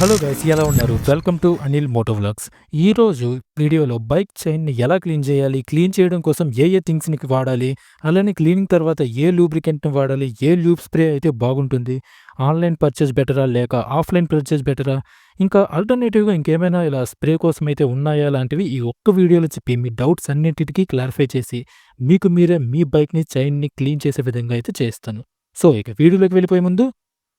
Hello guys ఎలా ఉన్నారు? Welcome to Anil moto vlogs. ఈరోజు వీడియోలో బైక్ చైన్ని ఎలా క్లీన్ చేయాలి క్లీన్ చేయడం కోసం ఏ ఏ థింగ్స్ని వాడాలి అలానే క్లీనింగ్ తర్వాత ఏ లూబ్రికెంట్ని వాడాలి ఏ లూబ్ స్ప్రే అయితే బాగుంటుంది ఆన్లైన్ పర్చేస్ బెటరా లేక ఆఫ్లైన్ పర్చేస్ బెటరా ఇంకా ఆల్టర్నేటివ్గా ఇంకేమైనా ఇలా స్ప్రే కోసం అయితే ఉన్నాయా లాంటివి ఈ ఒక్క వీడియోలో చెప్పి మీ డౌట్స్ అన్నింటికీ క్లారిఫై చేసి మీకు మీరే మీ బైక్ని చైన్ని క్లీన్ చేసే విధంగా అయితే చేస్తాను. సో ఇక వీడియోలోకి వెళ్ళిపోయే ముందు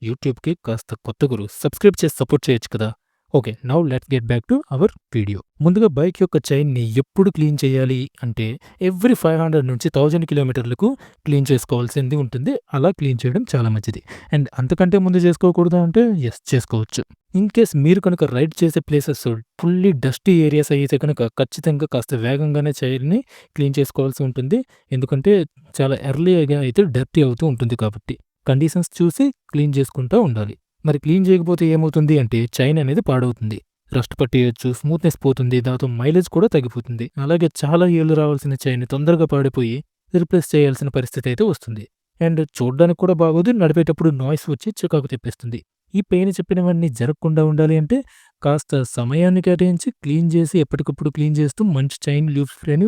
యూట్యూబ్కి కాస్త కొత్త గురు సబ్స్క్రైబ్ చేసి సపోర్ట్ చేయొచ్చు కదా. Okay now let's get back to our video. ముందుగా బైక్ యొక్క చైన్ని ఎప్పుడు క్లీన్ చేయాలి అంటే ఎవ్రీ ఫైవ్ హండ్రెడ్ నుంచి థౌజండ్ కిలోమీటర్లకు క్లీన్ చేసుకోవాల్సింది ఉంటుంది. అలా క్లీన్ చేయడం చాలా మంచిది. అండ్ అంతకంటే ముందు చేసుకోకూడదు అంటే ఎస్ చేసుకోవచ్చు. ఇన్ కేస్ మీరు కనుక రైడ్ చేసే ప్లేసెస్ ఫుల్లీ డస్టీ ఏరియాస్ అయితే కనుక ఖచ్చితంగా కాస్త వేగంగానే చైర్ని క్లీన్ చేసుకోవాల్సి ఉంటుంది. ఎందుకంటే చాలా ఎర్లీగా అయితే డర్టీ అవుతూ ఉంటుంది కాబట్టి. కండిషన్స్ చూసి క్లీన్ చేసుకుంటూ ఉండాలి. మరి క్లీన్ చేయకపోతే ఏమవుతుంది అంటే చైన్ అనేది పాడవుతుంది. రస్ట్ పట్టేయచ్చు స్మూత్నెస్ పోతుంది దాంతో మైలేజ్ కూడా తగ్గిపోతుంది. అలాగే చాలా ఏళ్ళు రావాల్సిన చైన్ తొందరగా పాడిపోయి రిప్లేస్ చేయాల్సిన పరిస్థితి అయితే వస్తుంది. అండ్ చూడడానికి కూడా బాగోదు నడిపేటప్పుడు నాయిస్ వచ్చి చికాకు తెప్పిస్తుంది. ఈ పెయిన్ చెప్పినవన్నీ జరగకుండా ఉండాలి అంటే కాస్త సమయాన్ని కేటాయించి క్లీన్ చేసి ఎప్పటికప్పుడు క్లీన్ చేస్తూ మంచి చైన్ లూప్ స్ప్రేని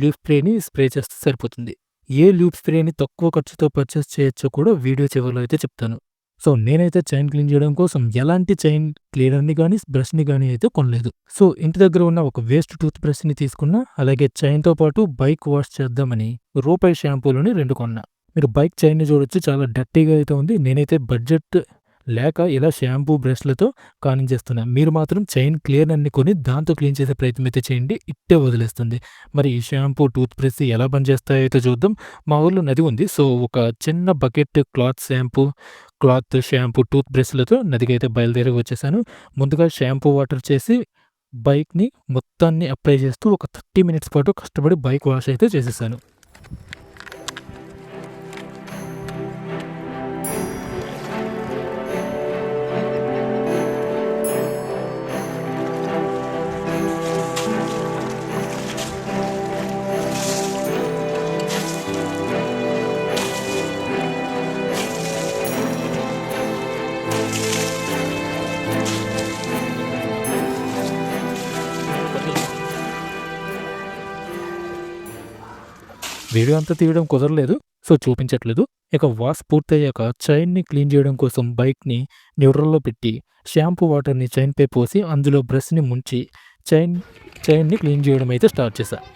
లూప్ స్ప్రేని స్ప్రే చేస్తే సరిపోతుంది. ఏ లూప్ స్ప్రేని తక్కువ ఖర్చుతో పర్చేస్ చేయొచ్చో కూడా వీడియో చివరిలో అయితే చెప్తాను. సో నేనైతే చైన్ క్లీన్ చేయడం కోసం ఎలాంటి చైన్ క్లీనర్ని కానీ బ్రష్ని కానీ అయితే కొనలేదు. సో ఇంటి దగ్గర ఉన్న ఒక వేస్ట్ టూత్ బ్రష్ని తీసుకున్నా అలాగే చైన్తో పాటు బైక్ వాష్ చేద్దామని రూపాయి షాంపూలని రెండు కొన్నా. మీరు బైక్ చైన్ని చూడొచ్చు చాలా డర్టీగా అయితే ఉంది. నేనైతే బడ్జెట్ లేక ఇలా షాంపూ బ్రష్లతో కానించేస్తున్నా. మీరు మాత్రం చైన్ క్లియర్ అన్ని కొని దాంతో క్లీన్ చేసే ప్రయత్నం అయితే చేయండి. ఇట్టే వదిలేస్తుంది. మరి ఈ షాంపూ టూత్ బ్రష్ ఎలా పనిచేస్తాయో అయితే చూద్దాం. మా ఊళ్ళో నది ఉంది. సో ఒక చిన్న bucket cloth shampoo cloth shampoo tooth బ్రష్లతో నదికి అయితే బయలుదేరి వచ్చేసాను. ముందుగా షాంపూ వాటర్ చేసి బైక్ని మొత్తాన్ని అప్లై చేస్తూ ఒక థర్టీ మినిట్స్ పాటు కష్టపడి బైక్ వాష్ అయితే చేసేసాను. వీడియో అంతా తీయడం కుదరలేదు సో చూపించట్లేదు. ఇక వాష్ పూర్తయ్యాక చైన్ని క్లీన్ చేయడం కోసం బైక్ని న్యూట్రల్లో పెట్టి షాంపూ వాటర్ని చైన్పై పోసి అందులో బ్రష్ని ముంచి చైన్ చైన్ని క్లీన్ చేయడం అయితే స్టార్ట్ చేశాను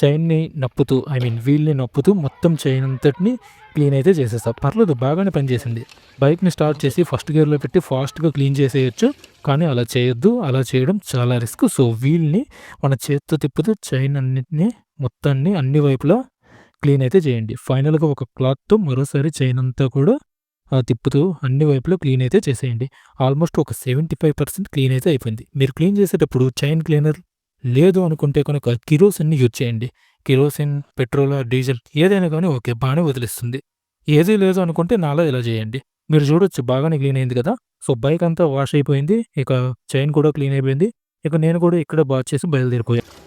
చైన్ని నప్పుతూ ఐ మీన్ వీల్ని నప్పుతూ మొత్తం చైన్ అంతటిని క్లీన్ అయితే చేసేస్తా. పర్లేదు బాగానే పనిచేసింది. బైక్ని స్టార్ట్ చేసి ఫస్ట్ గేర్లో పెట్టి ఫాస్ట్గా క్లీన్ చేసేయచ్చు కానీ అలా చేయొద్దు. అలా చేయడం చాలా రిస్క్. సో వీల్ని మన చేతితో తిప్పుతూ చైన్ అన్నిటిని మొత్తాన్ని అన్ని వైపులా క్లీన్ అయితే చేయండి. ఫైనల్గా ఒక క్లాత్తో మరోసారి చైన్ అంతా కూడా తిప్పుతూ అన్ని వైపులో క్లీన్ అయితే చేసేయండి. ఆల్మోస్ట్ ఒక సెవెంటీ ఫైవ్ పర్సెంట్ క్లీన్ అయితే అయిపోయింది. మీరు క్లీన్ చేసేటప్పుడు చైన్ క్లీనర్ లేదు అనుకుంటే కనుక కిరోసిన్ని యూజ్ చేయండి. కిరోసిన్ పెట్రోల్ డీజిల్ ఏదైనా కానీ ఓకే బాగానే వదిలిస్తుంది. ఏదీ లేదు అనుకుంటే నాలో ఇలా చేయండి. మీరు చూడొచ్చు బాగానే క్లీన్ అయింది కదా. సో బైక్ అంతా వాష్ అయిపోయింది. ఇక చైన్ కూడా క్లీన్ అయిపోయింది. ఇక నేను కూడా ఇక్కడ బాగా చేసి బయలుదేరిపోయాను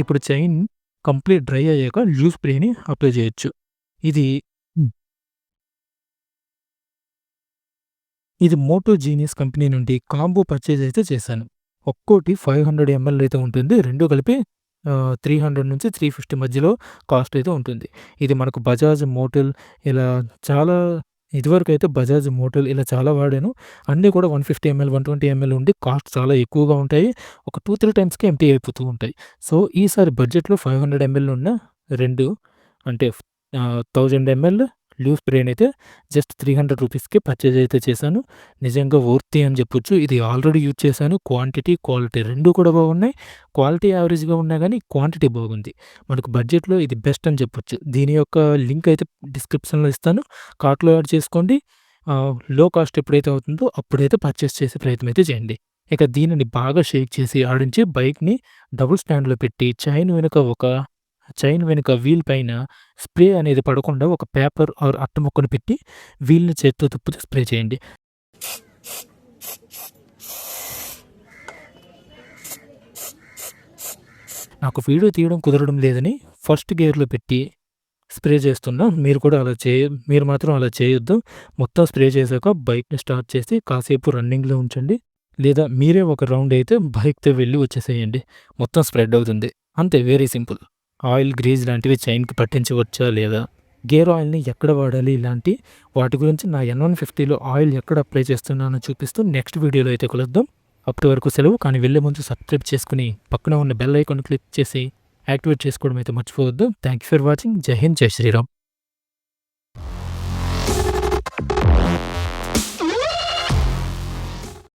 ఇప్పుడు చైన్ కంప్లీట్ డ్రై అయ్యాక జ్యూస్ స్ప్రేని అప్లై చేయొచ్చు. ఇది ఇది మోటో జీనియస్ కంపెనీ నుండి కాంబో పర్చేజ్ అయితే చేశాను. ఒక్కోటి ఫైవ్ హండ్రెడ్ ఎంఎల్ అయితే ఉంటుంది. రెండు కలిపి త్రీ హండ్రెడ్ నుంచి త్రీ ఫిఫ్టీ మధ్యలో కాస్ట్ అయితే ఉంటుంది. ఇది మనకు బజాజ్ మోటల్ ఇలా చాలా ఇదివరకు అయితే బజాజ్ మోటల్ ఇలా చాలా వాడాను. అన్నీ కూడా one fifty ML one twenty ML ఉండి కాస్ట్ చాలా ఎక్కువగా ఉంటాయి. ఒక టూ త్రీ టైమ్స్కి ఎంటీ అయిపోతూ ఉంటాయి. సో ఈసారి బడ్జెట్లో ఫైవ్ హండ్రెడ్ ఎంఎల్ ఉన్న రెండు అంటే థౌజండ్ ఎంఎల్ లూస్ బ్రెయిన్ అయితే జస్ట్ త్రీ హండ్రెడ్ రూపీస్కి పర్చేజ్ అయితే చేశాను. నిజంగా వర్తి అని చెప్పొచ్చు. ఇది ఆల్రెడీ యూజ్ చేశాను. క్వాంటిటీ క్వాలిటీ రెండు కూడా బాగున్నాయి. క్వాలిటీ యావరేజ్గా ఉన్నా కానీ క్వాంటిటీ బాగుంది. మనకు బడ్జెట్లో ఇది బెస్ట్ అని చెప్పొచ్చు. దీని యొక్క లింక్ అయితే డిస్క్రిప్షన్లో ఇస్తాను. కార్ట్లో యాడ్ చేసుకోండి. లో కాస్ట్ ఎప్పుడైతే అవుతుందో అప్పుడైతే పర్చేస్ చేసే ప్రయత్నం అయితే చేయండి. ఇక దీనిని బాగా షేక్ చేసి ఆడించి బైక్ని డబుల్ స్టాండ్లో పెట్టి చైన్ వెనుక ఒక చైన్ వెనుక వీల్ పైన స్ప్రే అనేది పడకుండా ఒక పేపర్ ఆర్ అట్ట ముక్కను పెట్టి వీల్ని చేత్తో తిప్పుతూ స్ప్రే చేయండి. నాకు వీడియో తీయడం కుదరడం లేదని ఫస్ట్ గేర్లో పెట్టి స్ప్రే చేస్తున్నా. మీరు కూడా అలా చేయ మీరు మాత్రం అలా చేయొద్దు. మొత్తం స్ప్రే చేశాక బైక్ని స్టార్ట్ చేసి కాసేపు రన్నింగ్లో ఉంచండి. లేదా మీరే ఒక రౌండ్ అయితే బైక్తో వెళ్ళి వచ్చేసేయండి. మొత్తం స్ప్రెడ్ అవుతుంది. అంతే వెరీ సింపుల్. ఆయిల్ గ్రీజ్ లాంటివి చైన్కి పట్టించవచ్చా లేదా? గేర్ ఆయిల్ని ఎక్కడ వాడాలి? ఇలాంటి వాటి గురించి నా ఎన్ వన్ ఫిఫ్టీలో ఆయిల్ ఎక్కడ అప్లై చేస్తున్నానో చూపిస్తూ నెక్స్ట్ వీడియోలో అయితే కలుద్దాం. అప్పటి వరకు సెలవు కానీ వెళ్ళే ముందు సబ్స్క్రైబ్ చేసుకుని పక్కన ఉన్న బెల్ ఐకాన్ క్లిక్ చేసి యాక్టివేట్ చేసుకోవడం అయితే మర్చిపోవద్దు. Thank you for watching. జై హింద్ జై శ్రీరామ్.